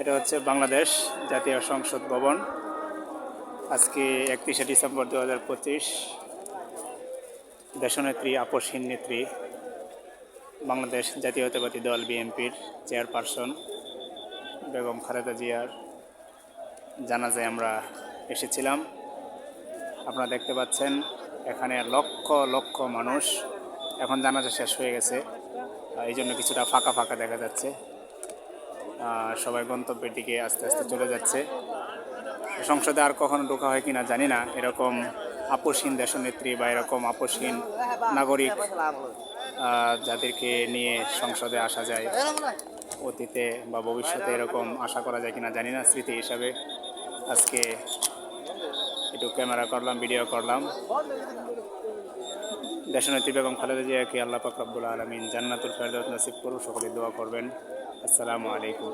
এটা হচ্ছে বাংলাদেশ জাতীয় সংসদ ভবন। আজকে একত্রিশে ডিসেম্বর দু হাজার পঁচিশ, দেশনেত্রী আপসহীন নেত্রী, বাংলাদেশ জাতীয়তাবাদী দল বিএনপির চেয়ারপারসন বেগম খালেদা জিয়ার জানাজায় আমরা এসেছিলাম। আপনারা দেখতে পাচ্ছেন, এখানে লক্ষ লক্ষ মানুষ। এখন জানাজা শেষ হয়ে গেছে, এই জন্য কিছুটা ফাঁকা ফাঁকা দেখা যাচ্ছে। সবাই গন্তব্যের দিকে আস্তে আস্তে চলে যাচ্ছে। সংসদে আর কখনো ঢোকা হয় কিনা জানি না। এরকম আপসহীন দেশনেত্রী বা এরকম আপসহীন নাগরিক যাদেরকে নিয়ে সংসদে আসা যায়, অতীতে বা ভবিষ্যতে এরকম আশা করা যায় কিনা জানি না স্মৃতি হিসাবে। আজকে একটু ক্যামেরা করলাম, ভিডিও করলাম। দেশনেত্রী বেগম খালেদা জিয়াকে আল্লাহ পাক আলমিন জান্নাতুল ফেরদৌত নাসিব করুন সকলে দোয়া করবেন। আসসালামু আলাইকুম।